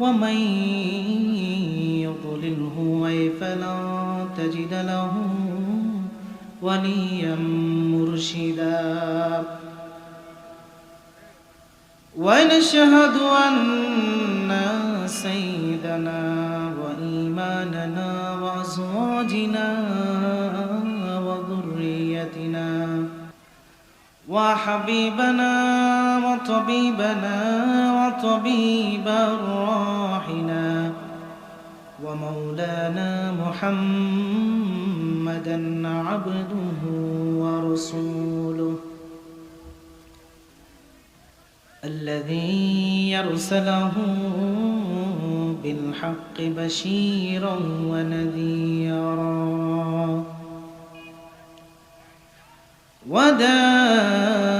ومن يضلله فلا تجد له وليا مرشدا. ونشهد أن سيدنا وإيماننا وأزواجنا وذريتنا وحبيبنا وطبيبنا وطبيب أرواحنا ومولانا محمدا عبده ورسوله الذي يرسله بالحق بشيرا ونذيرا وداعيا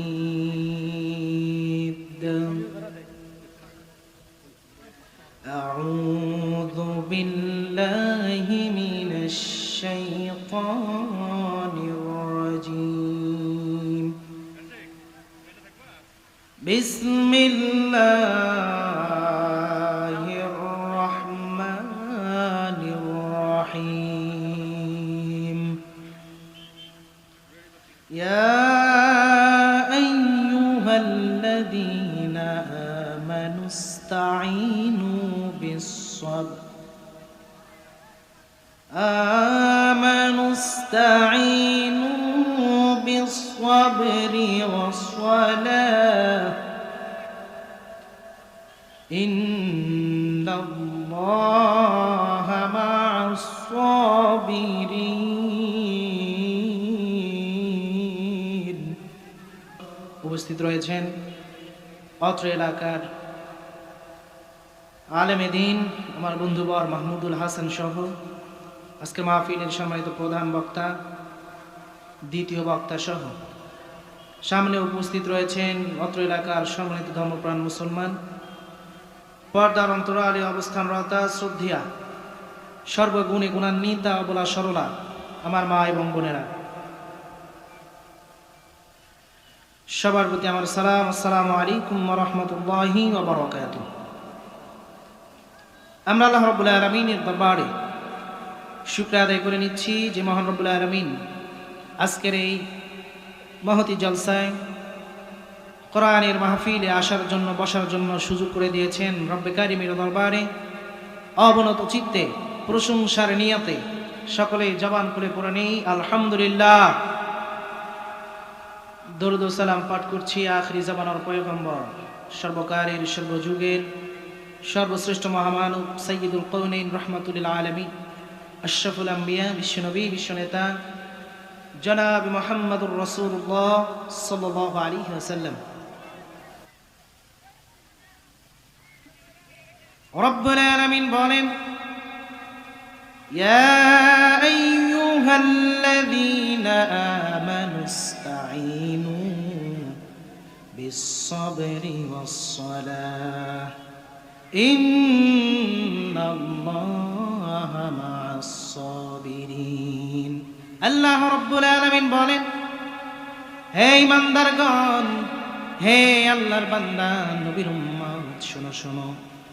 بسم الله الرحمن الرحيم. يا أيها الذين آمنوا استعينوا بالصبر. آمنوا استعينوا بالصبر والصلاة উপস্থিত রয়েছেন অত্র এলাকার আলেমে দিন, আমার বন্ধুবর মাহমুদুল হাসান সহ। আজকে মাহফিলের সম্মানিত প্রধান বক্তা, দ্বিতীয় বক্তা সহ। সামনে উপস্থিত রয়েছেন অত্র এলাকার সম্মানিত ধর্মপ্রাণ মুসলমান পর্দার অন্তরালে অবস্থানরতা শ্রদ্ধিয়া। সর্বগুণে গুণান্বিতা বলা সরলা আমার মা এবং বোনেরা। সবার প্রতি আমার সালাম, আসসালামু আলাইকুম রহমতুল্লাহি ওবরাকাত আমরা আল্লাহ রব্বুল আলমিনের দরবারে শুক্র আদায় করে নিচ্ছি যে মহান রব্বুল আলমিন আজকের এই মহতি জলসায় কোরআনের মাহফিলে আসার জন্য, বসার জন্য সুযোগ করে দিয়েছেন রব্বে কারিমের দরবারে। অবনত চিত্তে, প্রশংসার নিয়াতে সকলে জবান করে পড়ে নেই। আলহামদুলিল্লাহ। দরুদ সালাম পাঠ করছি আখরি জামানার পয়গম্বর। সর্বকারের সর্বযুগের, সর্বশ্রেষ্ঠ মহামানব সৈয়দুল কৌনাইন রহমতুল্লাহ আলমী আশরফুল আম্বিয়া বিশ্বনবী বিশ্বনেতা জনাব মোহাম্মদুর রসুল্লাহ সাল্লাহ আলী ওসাল্লাম رب العالمين بولين. يا أيها الذين آمنوا استعينوا بالصبر والصلاة. إن الله مع الصابرين. الله رب العالمين بولين. هاي من درقان هاي الله البندان نبير أمات شنو شنو.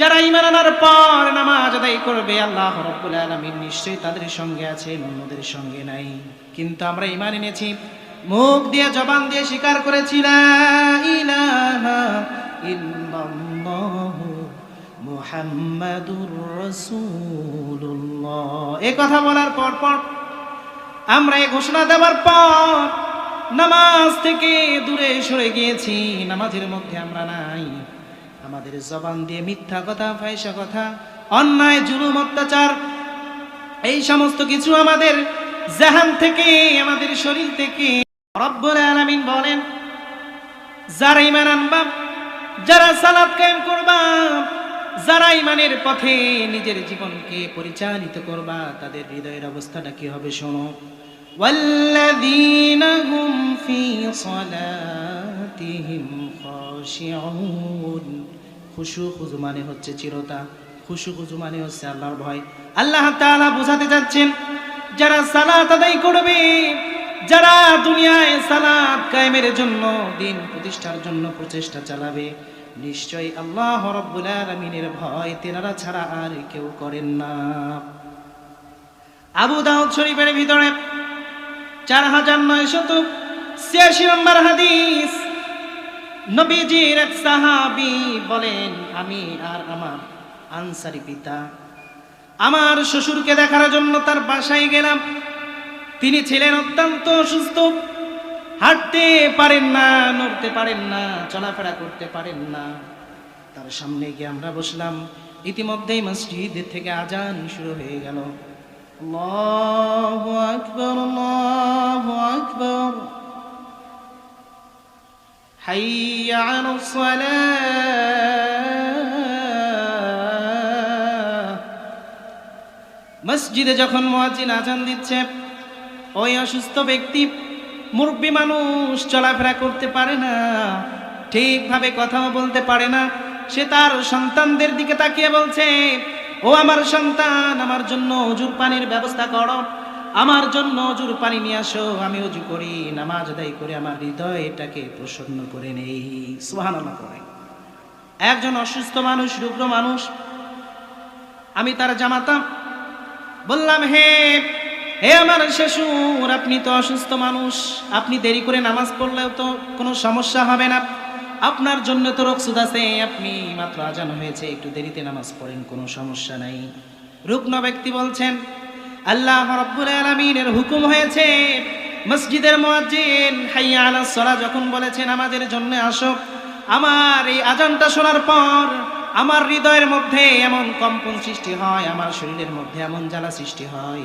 যারা ইমান আনার পর নামাজ আদায় করবে, আল্লাহ রাব্বুল আলামিন নিশ্চয়ই তাদের সঙ্গে আছেন, অন্যদের সঙ্গে নাই। কিন্তু আমরা ইমান এনেছি, মুখ দিয়ে জবান দিয়ে স্বীকার করেছি, লা ইলাহা ইল্লাল্লাহু মুহাম্মাদুর রাসূলুল্লাহ। এই কথা বলার পর পর আমরা এই ঘোষণা দেওয়ার পর নামাজ থেকে দূরে সরে গিয়েছি, নামাজের মধ্যে আমরা নাই। আমাদের জবান দিয়ে মিথ্যা কথা ফাইসা কথা অন্যায় জুলুম অত্যাচার এই সমস্ত কিছু আমাদের জাহান থেকে আমাদের শরীর থেকে রব্বুল আলামিন বলেন যারা ইমান আনবা যারা সালাত কায়েম করবা যারা ইমানের পথে নিজের জীবনকে পরিচালিত করবা তাদের হৃদয়ের অবস্থাটা কি হবে শোনো والذين هم في صلاتهم خاشعون খুশু খুজু মানে হচ্ছে চিরতা, খুশু খুজু মানে হচ্ছে আল্লাহর ভয়। আল্লাহ তাআলা বোঝাতে যাচ্ছেন যারা সালাত আদায় করবে, যারা দুনিয়ায় সালাত কায়েমের জন্য, দিন প্রতিষ্ঠার জন্য প্রচেষ্টা চালাবে, নিশ্চয়ই আল্লাহ রব্বুল আলামিনের ভয় তেনারা ছাড়া আর কেউ করেন না। আবু দাউদ শরীফের ভিতরে চার হাজার নয়শত ছিয়াশি নম্বর হাদিস নবীজির এক সাহাবি বলেন, আমি আর আমার আনসারি পিতা, আমার শ্বশুরকে দেখার জন্য তার বাসায় গেলাম। তিনি ছিলেন অত্যন্ত অসুস্থ, হাঁটতে পারেন না, নড়তে পারেন না, চলাফেরা করতে পারেন না। তার সামনে গিয়ে আমরা বসলাম। ইতিমধ্যেই মসজিদ থেকে আজান শুরু হয়ে গেল। আল্লাহু আকবার আল্লাহু আকবার। হাইয়া আলাস সালাহ মসজিদে যখন মুয়াজ্জিন আজান দিচ্ছে, ওই অসুস্থ ব্যক্তি মুরব্বী মানুষ চলাফেরা করতে পারে না, ঠিকভাবে কথাও বলতে পারে না। সে তার সন্তানদের দিকে তাকিয়ে বলছে, ও আমার সন্তান, আমার জন্য অজুর পানির ব্যবস্থা করো। আমার জন্য অজুর পানি নিয়ে আসো, আমি অজু করি, নামাজ আদায় করে আমার হৃদয়টাকে প্রসন্ন করে নেই। সুহান করে একজন অসুস্থ মানুষ, রুগ্ন মানুষ, আমি তার জামাতাম বললাম, হে হে আমার শ্বশুর, আপনি তো অসুস্থ মানুষ, আপনি দেরি করে নামাজ পড়লেও তো কোনো সমস্যা হবে না। আপনার জন্য তো রকসুদ আছে, আপনি মাত্র আজান হয়েছে, একটু দেরিতে নামাজ পড়েন, কোনো সমস্যা নাই। রুগ্ন ব্যক্তি বলছেন আল্লাহ রব্বুল আলামিনের হুকুম হয়েছে, মসজিদের মুয়াজ্জিন হাইয়া আলাস সালাহ যখন বলেছেন, আমাদের জন্য আসো। আমার এই আজানটা শোনার পর আমার হৃদয়ের মধ্যে এমন কম্পন সৃষ্টি হয়, আমার শরীরের মধ্যে এমন জ্বালা সৃষ্টি হয়,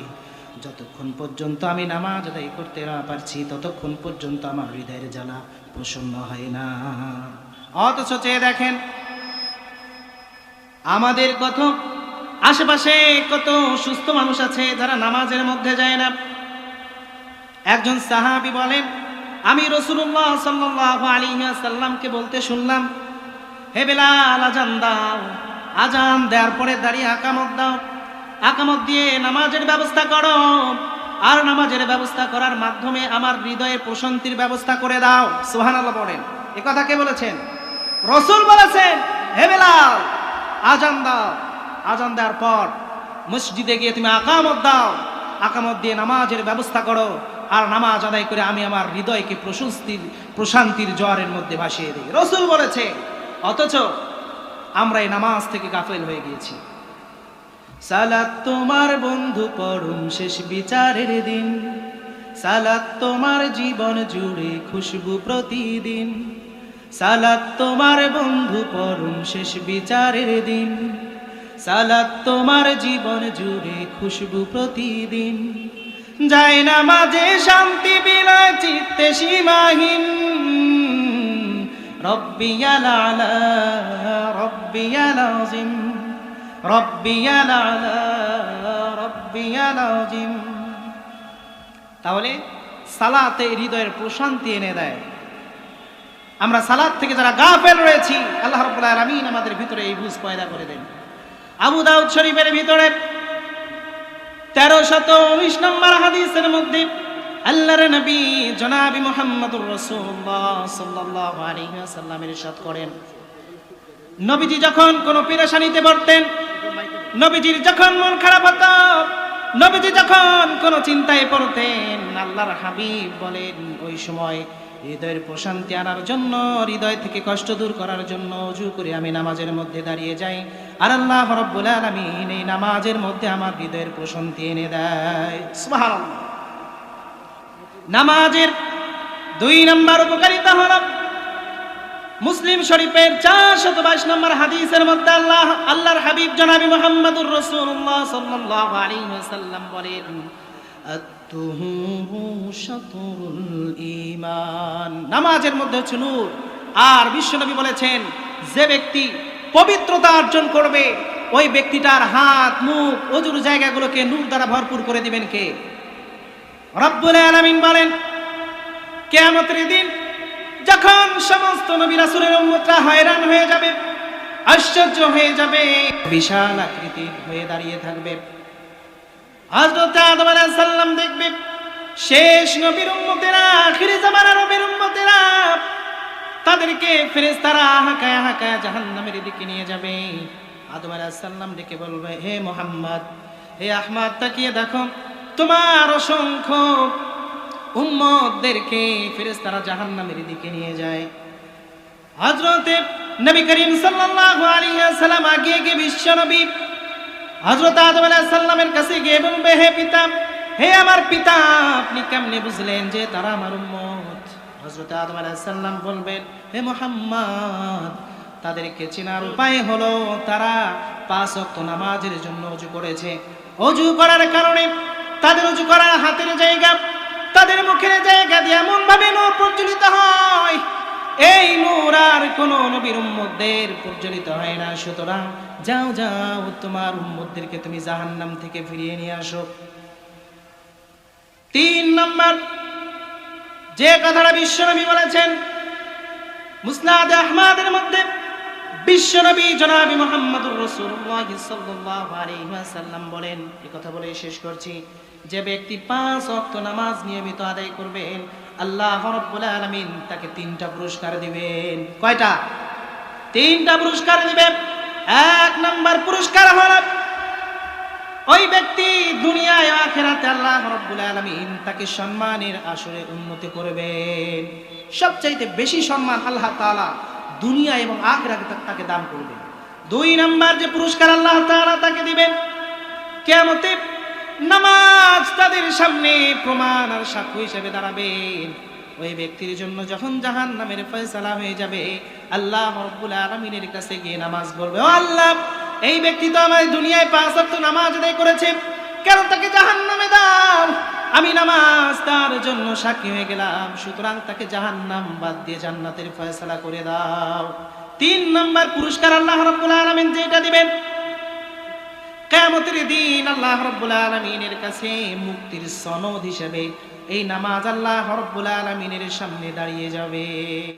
যতক্ষণ পর্যন্ত আমি নামাজ আদায় করতে না পারছি, ততক্ষণ পর্যন্ত আমার হৃদয়ের জ্বালা প্রসন্ন হয় না। অথচ চেয়ে দেখেন, আমাদের কত আশেপাশে কত সুস্থ মানুষ আছে যারা নামাজের মধ্যে যায় না। একজন সাহাবি বলেন, আমি রসুল্লাহ সাল্লাহ আলী সাল্লামকে বলতে শুনলাম, হে বেলাল, আজান দাও। আজান দেওয়ার পরে দাঁড়িয়ে আকামত দাও। আকামত দিয়ে নামাজের ব্যবস্থা করো। আর নামাজের ব্যবস্থা করার মাধ্যমে আমার হৃদয়ে প্রশান্তির ব্যবস্থা করে দাও। সুহানাল্লাহ বলেন। এ কথা কে বলেছেন? রসুল বলেছেন, হে বেলাল, আজান দাও। আজান দেওয়ার পর মসজিদে গিয়ে তুমি আকামত দাও, আকামত দিয়ে নামাজের ব্যবস্থা করো, আর নামাজ আদায় করে আমি আমার হৃদয়কে প্রশস্তির, প্রশান্তির জ্বরের মধ্যে ভাসিয়ে দিই। রসুল বলেছে, অথচ আমরা এই নামাজ থেকে গাফেল হয়ে গিয়েছি। সালাত তোমার বন্ধু পরম শেষ বিচারের দিন। সালাত তোমার জীবন জুড়ে খুশবু প্রতিদিন। সালাত তোমার বন্ধু পরম শেষ বিচারের দিন। সালাত তোমার জীবন জুড়ে খুশবু প্রতিদিন। যায় না মাঝে শান্তি বিলয় চিত্তে সীমাহীন। রব্বিয়াল আলা, রব্বিয়াল আজিম রব্বিয়াল আলা, রব্বিয়াল আজিম তাহলে সালাতে হৃদয়ের প্রশান্তি এনে দেয়। আমরা সালাদ থেকে যারা গাফেল রয়েছি, আল্লাহ রাব্বুল আলামিন আমাদের ভিতরে এই বুঝ পয়দা করে দেন। আবু দাউদ শরীফের ভিতরে তেরো শত উনিশ নম্বর হাদিসের মধ্যে আল্লাহর নবী জনাবি মোহাম্মদুর রসুল্লাহ সাথ করেন। নবীজি যখন কোনো পেরেশানিতে পড়তেন, নবীজির যখন মন খারাপ হতো, নবীজি যখন কোনো চিন্তায় পড়তেন, আল্লাহর হাবিব বলেন, ওই সময় হৃদয়ের প্রশান্তি আনার জন্য, হৃদয় থেকে কষ্ট দূর করার জন্য অজু করে আমি নামাজের মধ্যে দাঁড়িয়ে যাই। আর আল্লাহ রব্বুল আলামিন এই নামাজের মধ্যে আমার হৃদয়ের প্রশান্তি এনে দেয়। নামাজের দুই নম্বর উপকারিতা হল মুসলিম শরীফের চারশত বাইশ নম্বর হাদিসের মধ্যে আল্লাহ, আল্লাহর হাবিব জনাবি মোহাম্মদুর রসুল্লাহ ওয়াসাল্লাম বলেন নামাজের মধ্যে হচ্ছে নূর। আর বিশ্বনবী বলেছেন, যে ব্যক্তি পবিত্রতা অর্জন করবে, ওই ব্যক্তিটার হাত, মুখ, অজুর জায়গাগুলোকে নূর দ্বারা ভরপুর করে দিবেন কে? রব্বুল আলামিন বলেন, কেয়ামতের দিন যখন সমস্ত নবী রাসূলের উম্মতরা হয়রান হয়ে যাবে, আশ্চর্য হয়ে যাবে, বিশাল আকৃতির হয়ে দাঁড়িয়ে থাকবে। হযরত আদম আলাইহিস সালাম দেখবে, শেষ নবীর উম্মতেরা, আখিরি জামানার নবীর উম্মতেরা, তাদেরকে ফেরেশতারা হাকায় হাকায় জাহান্নামের দিকে নিয়ে যাবে। আদম আলাইহিস সালাম বলবে, হে মোহাম্মদ, হে আহমদ, তাকিয়ে দেখো, তোমার অসংখ্য উম্মতদেরকে ফেরেশতারা জাহান্নামের দিকে নিয়ে যায়। হযরতে নবী করিম সাল্লাল্লাহু আলাইহি ওয়াসাল্লাম আগে গিয়ে বিশ্ব নবী হযরত আদম আলাইহিস সালামের কাছে গিয়ে বলবে, হে পিতা, হে আমার পিতা, আপনি কেমনে বুঝলেন যে তারা আমার উম্মত? হযরত আদম আলাইহিস সালাম বলবেন হে মুহাম্মদ, তাদেরকে চেনার উপায় হলো তারা পাঁচ ওয়াক্ত নামাজের জন্য অজু করেছে। অজু করার কারণে তাদের অজু করার হাতের জায়গা, তাদের মুখের জায়গা দিয়ে এমন ভাবে নূর প্রজ্বলিত হয়। এই নূর আর কোন নবীর উম্মতদের প্রজ্বলিত হয় না। সুতরাং যাও যাও, তোমার উম্মতদেরকে তুমি জাহান্নাম থেকে ফিরিয়ে নিয়ে আসো। তিন নম্বর, যে কথাটা বিশ্বনবী বলেছেন, মুসনাদ আহমাদের মধ্যে বিশ্বনবী জনাবি মোহাম্মদুর রাসূলুল্লাহ সাল্লাল্লাহু আলাইহি ওয়াসাল্লাম বলেন এই কথা বলে শেষ করছি। যে ব্যক্তি পাঁচ ওয়াক্ত নামাজ নিয়মিত আদায় করবেন, আল্লাহ রাব্বুল আলামিন তাকে তিনটা পুরস্কার দিবেন। কয়টা? তিনটা পুরস্কার দিবেন। এক নম্বর পুরস্কার হলো ওই ব্যক্তি দুনিয়ায় আখেরাতে আল্লাহ রাব্বুল আলামিন তাকে সম্মানের আসরে উন্নতি করবেন। সবচাইতে বেশি সম্মান আল্লাহ তালা দুনিয়া এবং আখেরাতে তাকে দান করবেন। দুই নম্বর যে পুরস্কার আল্লাহ তাআলা তাকে দিবেন, কিয়ামতে নামাজ তাদের সামনে প্রমাণ আর সাক্ষ্য হিসেবে দাঁড়াবেন। ওই ব্যক্তির জন্য যখন জাহান নামের ফয়সালা হয়ে যাবে, আল্লাহ রব্বুল আলমিনের কাছে গিয়ে নামাজ পড়বে। ও আল্লাহ, এই ব্যক্তি তো আমার দুনিয়ায় পাঁচ ওয়াক্ত নামাজ আদায় করেছে। কেন তাকে জাহান নামে দাও? আমি নামাজ তার জন্য সাক্ষী হয়ে গেলাম। সুতরাং তাকে জাহান নাম বাদ দিয়ে জান্নাতের ফয়সালা করে দাও। তিন নম্বর পুরস্কার আল্লাহ রব্বুল আলমিন যেটা দিবেন? কেমতের দিন আল্লাহ রব্বুল আলমিনের কাছে মুক্তির সনদ হিসেবে এই নামাজ আল্লাহ রব্বুল আলমিনের সামনে দাঁড়িয়ে যাবে।